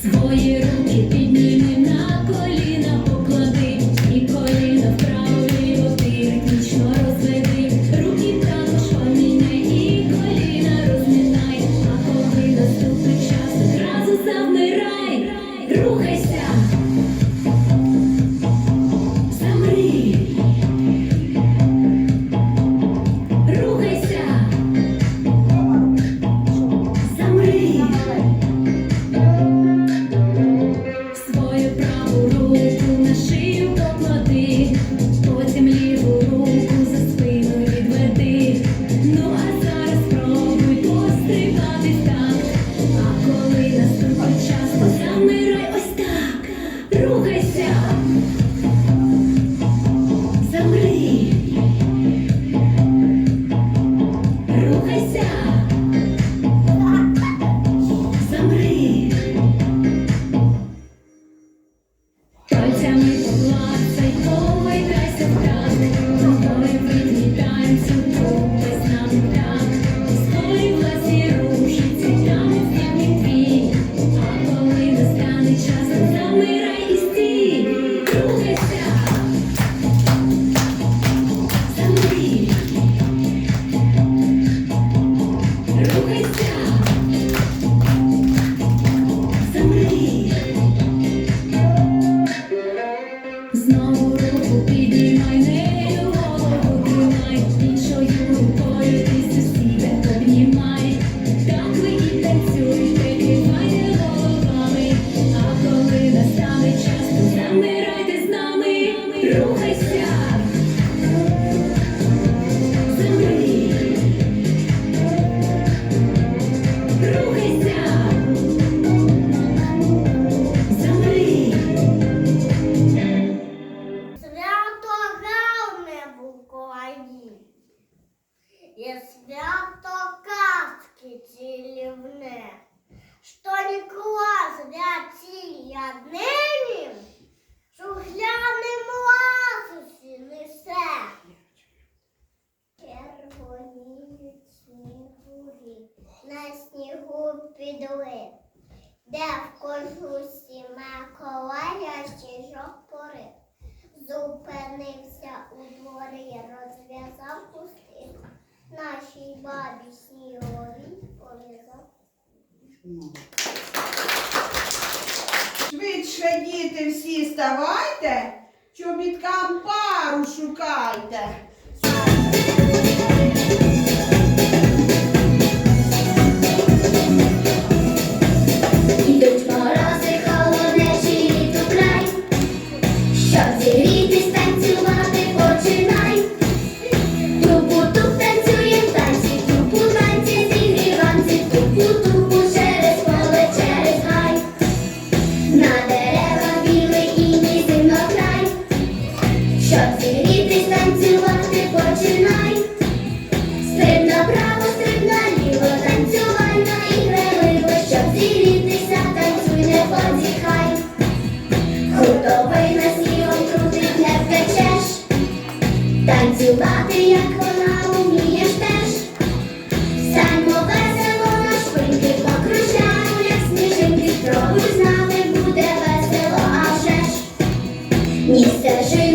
Свої руки підніми на коліна. Андрій розв'язав кустик, нашій бабі снігові пов'язав. Швидше, діти, всі ставайте, чобіткам пару шукайте. 你的声音。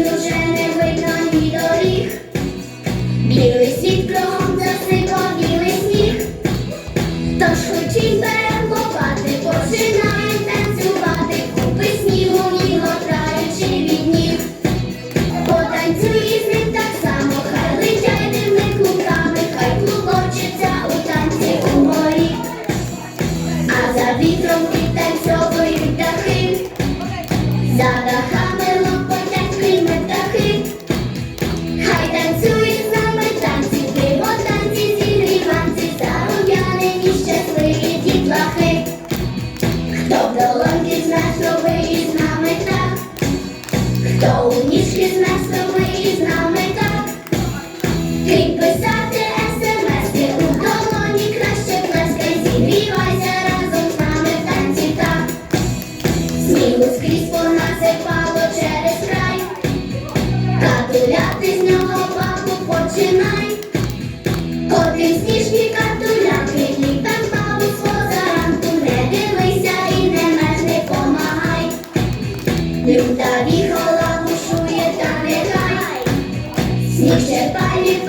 Niech się pali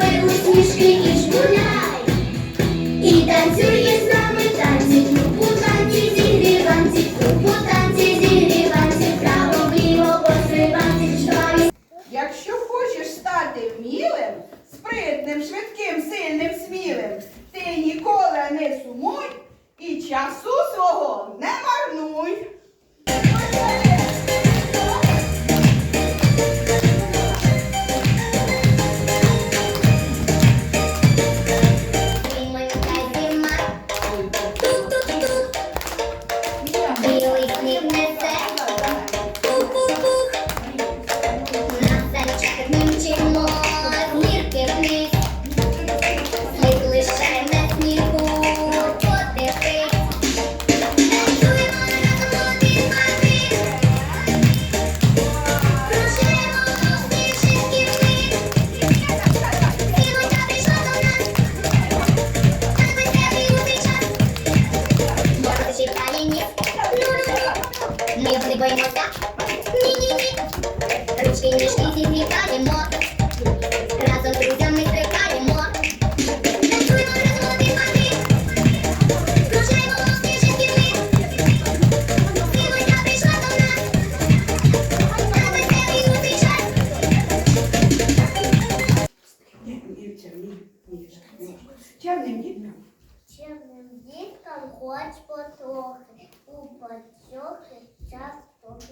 час поки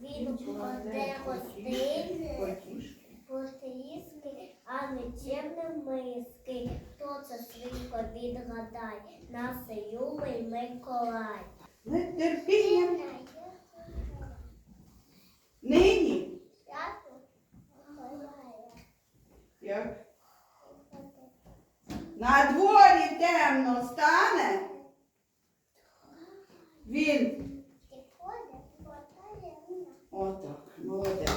він буде гостини, потиски, а не миски. Хто це свідко відгадай, нас любий Миколай. Нетерпіння. Нині. На дворі темно стане. Він. Отак, молодець.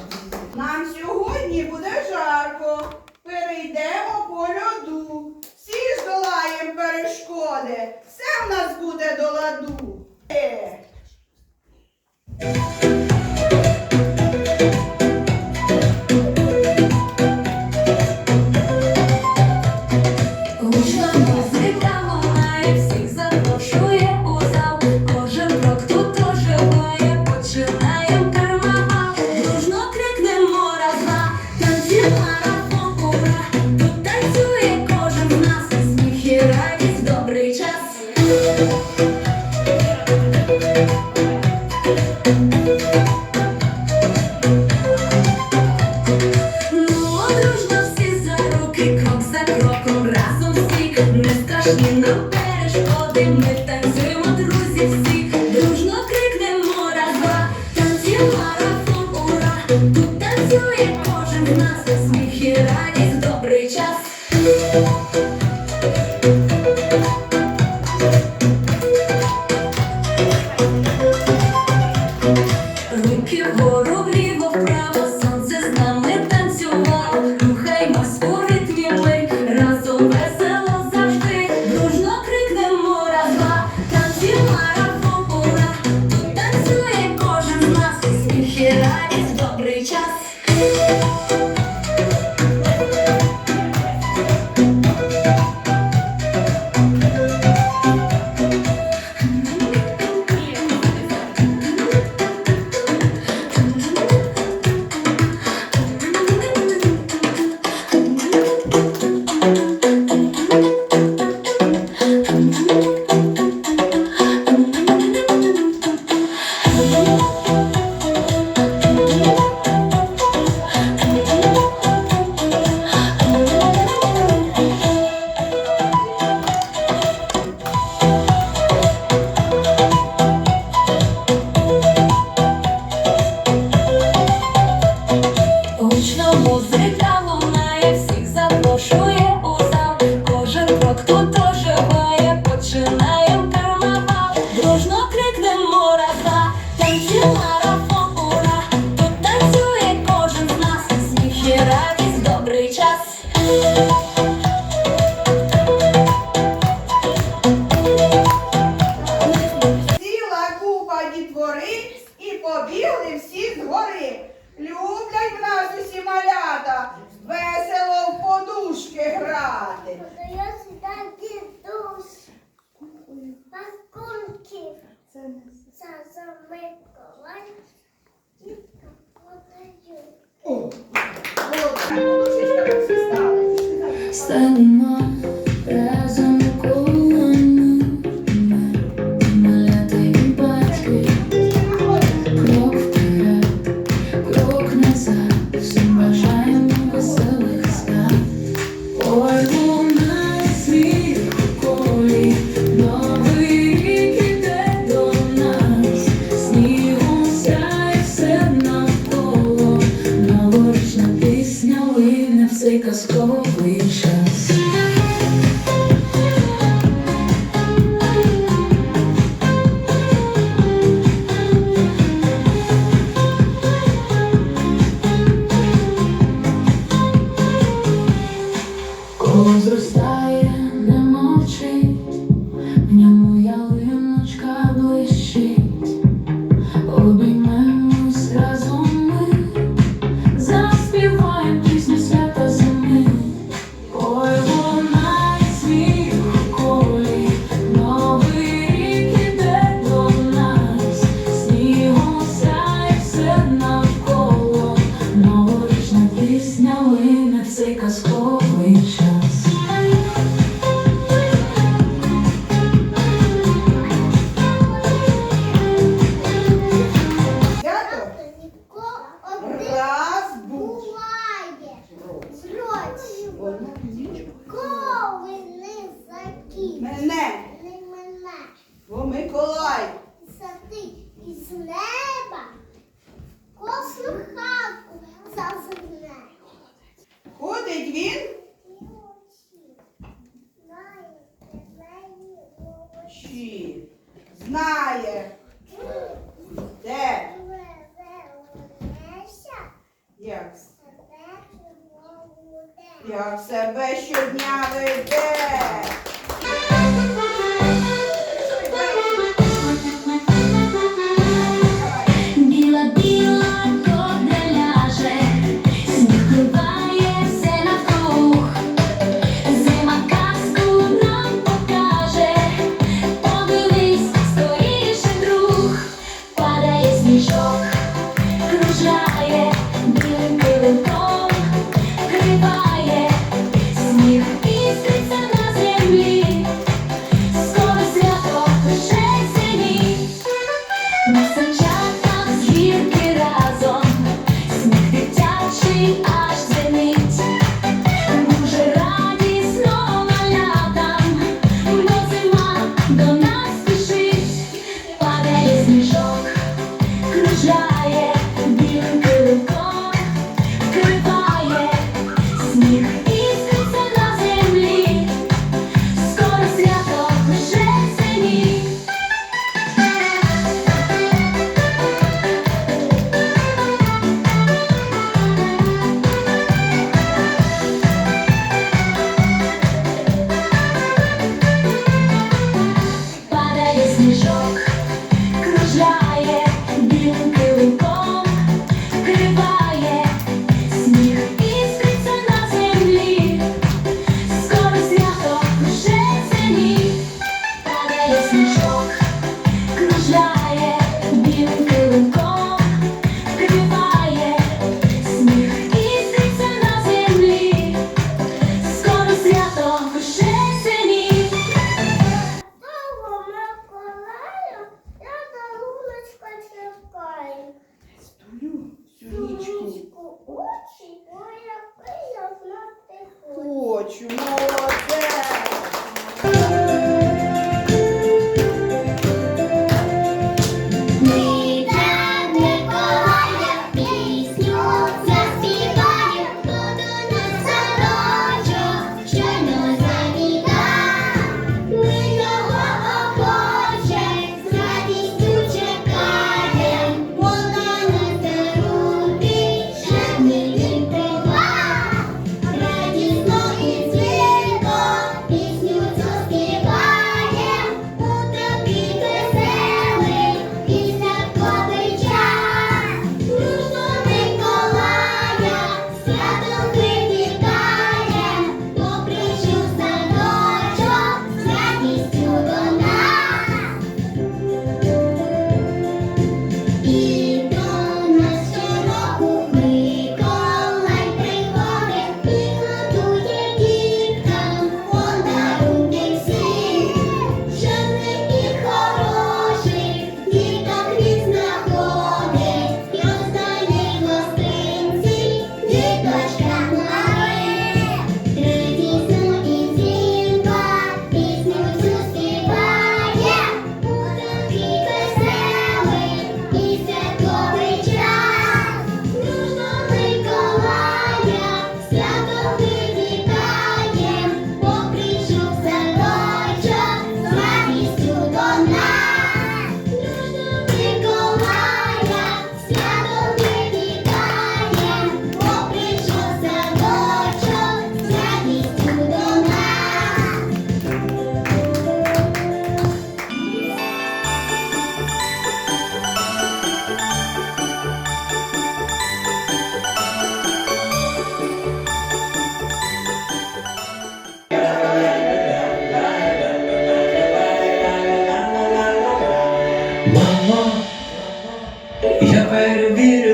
Нам сьогодні буде жарко. Перейдемо по льоду. Всі здолаємо перешкоди. Все в нас буде до ладу. Е. Миколай, дітка подаю. Станемо. Все навколо, новорічна пісня лине в цей казковий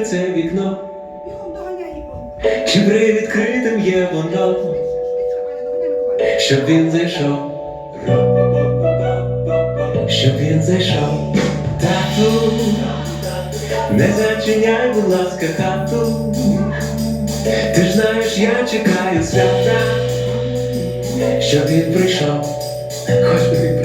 це вікно, Бігом доганяй його. чи привідкритим є воно, щоб він зайшов, щоб він зайшов, тату, не зачиняй, будь ласка, хату. Ти ж знаєш, я чекаю свята, щоб він прийшов, хоч би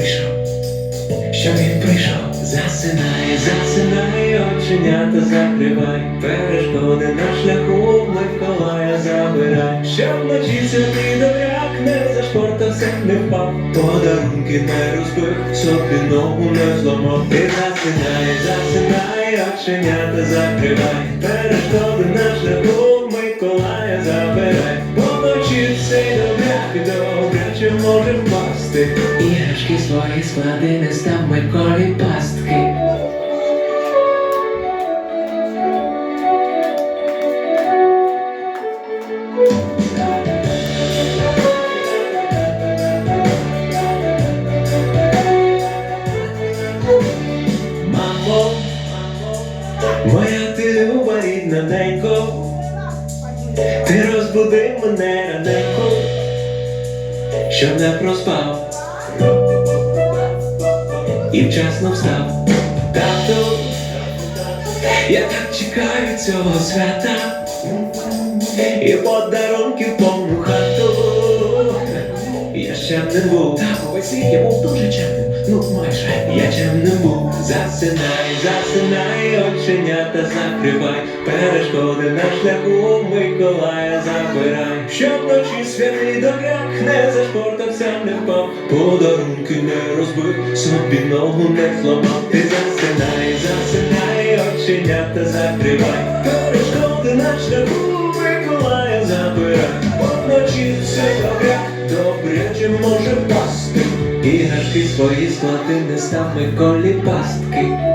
оченята закривай, перешкоди на шляху Миколая забирай, щоб вночі святий добряк не зашпортався, не впав, подарунки не розбив, собі ногу не зламав. Ти засинай, засинай, оченята закривай, перешкоди на шляху Миколая забирай, поночі цей добряк добряче може впасти. Іграшки свої склади не став Миколі пастки. Ти люба рідна ти розбуди мене раненько, щоб не проспав. І вчасно встав. Тату, я так чекаю цього свята. І подарунків повну хату. Я ще не був, так, весілля був дуже чемним, ну майже я чемним був. Засинай, засинай, оченята закривай, перешкоди на шляху Миколая забирай. Щоб вночі святий добряк не зашпортався, не впав, подарунки не розбив, собі ногу не зламав. Ти засинай, засинай, оченята закривай, перешкоди на шляху Миколая забирай. Вночі цей добряк добряче може свої склади не став Миколі пастки.